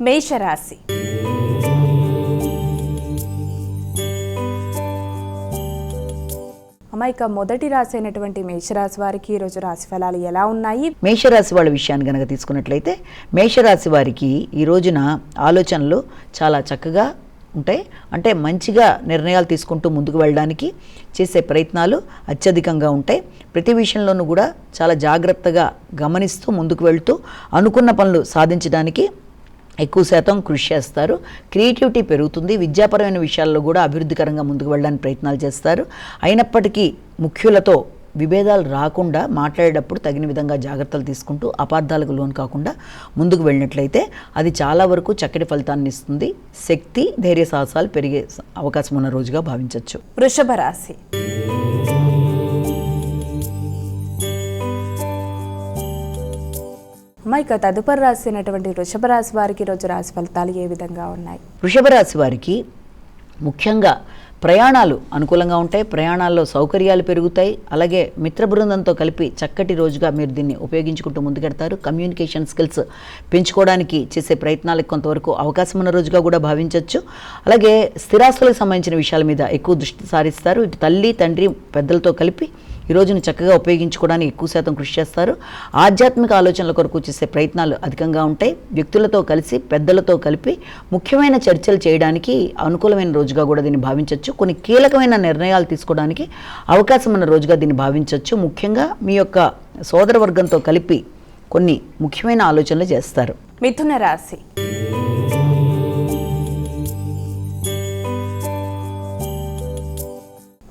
మేషరాశి. ఇక మొదటి రాశి అయినటువంటి మేషరాశి వారికి ఈరోజు రాశి ఫలాలు ఎలా ఉన్నాయి? మేషరాశి వాళ్ళ విషయాన్ని కనుక తీసుకున్నట్లయితే మేషరాశి వారికి ఈ రోజున ఆలోచనలు చాలా చక్కగా ఉంటాయి. అంటే మంచిగా నిర్ణయాలు తీసుకుంటూ ముందుకు వెళ్ళడానికి చేసే ప్రయత్నాలు అత్యధికంగా ఉంటాయి. ప్రతి విషయంలోనూ కూడా చాలా జాగ్రత్తగా గమనిస్తూ ముందుకు వెళ్తూ అనుకున్న పనులు సాధించడానికి ఎక్కువ శాతం కృషి చేస్తారు. క్రియేటివిటీ పెరుగుతుంది. విద్యాపరమైన విషయాల్లో కూడా అభివృద్ధికరంగా ముందుకు వెళ్ళడానికి ప్రయత్నాలు చేస్తారు. అయినప్పటికీ ముఖ్యులతో విభేదాలు రాకుండా మాట్లాడేటప్పుడు తగిన విధంగా జాగ్రత్తలు తీసుకుంటూ అపార్థాలకు లోను కాకుండా ముందుకు వెళ్ళినట్లయితే అది చాలా వరకు చక్కటి ఫలితాన్ని ఇస్తుంది. శక్తి ధైర్య సాహసాలు పెరిగే అవకాశం ఉన్న రోజుగా భావించవచ్చు వృషభ రాశి. ఇక తదుపరి రాసినటువంటి వృషభ రాశి వారికి రోజు రాశి ఫలితాలు ఏ విధంగా ఉన్నాయి? వృషభ రాశి వారికి ముఖ్యంగా ప్రయాణాలు అనుకూలంగా ఉంటాయి. ప్రయాణాల్లో సౌకర్యాలు పెరుగుతాయి. అలాగే మిత్ర బృందంతో కలిపి చక్కటి రోజుగా మీరు దీన్ని ఉపయోగించుకుంటూ ముందుకెడతారు. కమ్యూనికేషన్ స్కిల్స్ పెంచుకోవడానికి చేసే ప్రయత్నాలకు కొంతవరకు అవకాశం ఉన్న రోజుగా కూడా భావించవచ్చు అలాగే స్థిరాస్తులకు సంబంధించిన విషయాల మీద ఎక్కువ దృష్టి సారిస్తారు. ఇటు తల్లి తండ్రి పెద్దలతో కలిపి ఈ రోజును చక్కగా ఉపయోగించుకోవడానికి ఎక్కువ శాతం కృషి చేస్తారు. ఆధ్యాత్మిక ఆలోచనల కొరకు చేసే ప్రయత్నాలు అధికంగా ఉంటాయి. వ్యక్తులతో కలిసి పెద్దలతో కలిపి ముఖ్యమైన చర్చలు చేయడానికి అనుకూలమైన రోజుగా కూడా దీన్ని భావించవచ్చు కొన్ని కీలకమైన నిర్ణయాలు తీసుకోవడానికి అవకాశం ఉన్న రోజుగా దీన్ని భావించవచ్చు ముఖ్యంగా మీ యొక్క సోదర వర్గంతో కలిపి కొన్ని ముఖ్యమైన ఆలోచనలు చేస్తారు. మిథున రాశి.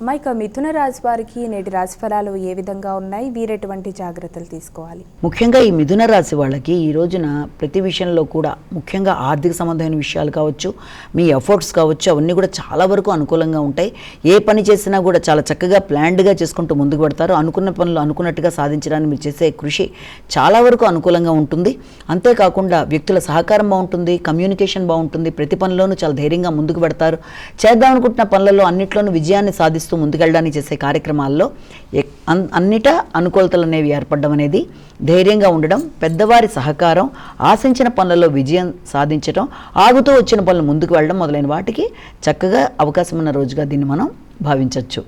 మైక మిథున రాశి వారికి నేటి రాశి ఫలాలు ఏ విధంగా ఉన్నాయి? వీరెటువంటి జాగ్రత్తలు తీసుకోవాలి. ముఖ్యంగా ఈ మిథున రాశి వాళ్ళకి ఈ రోజున ప్రతి విషయంలో కూడా ముఖ్యంగా ఆర్థిక సంబంధమైన విషయాలు కావచ్చు మీ ఎఫర్ట్స్ కావచ్చు అవన్నీ కూడా చాలా వరకు అనుకూలంగా ఉంటాయి. ఏ పని చేసినా కూడా చాలా చక్కగా ప్లాన్డ్గా చేసుకుంటూ ముందుకు పెడతారు. అనుకున్న పనులు అనుకున్నట్టుగా సాధించడానికి మీరు చేసే కృషి చాలా వరకు అనుకూలంగా ఉంటుంది. అంతేకాకుండా వ్యక్తుల సహకారం బాగుంటుంది కమ్యూనికేషన్ బాగుంటుంది ప్రతి పనిలోనూ చాలా ధైర్యంగా ముందుకు పెడతారు. చేద్దాం అనుకుంటున్న పనులలో అన్నిట్లోనూ విజయాన్ని సాధిస్తూ ముందుకెళ్ళడానికి చేసే కార్యక్రమాల్లో ఎక్- అన్- అన్నిటా అనుకూలతలు అనేవి ఏర్పడడం అనేది ధైర్యంగా ఉండడం పెద్దవారి సహకారం ఆశించిన పనులలో విజయం సాధించడం ఆగుతూ వచ్చిన పనులు ముందుకు వెళ్ళడం మొదలైన వాటికి చక్కగా అవకాశం ఉన్న రోజుగా దీన్ని మనం భావించవచ్చు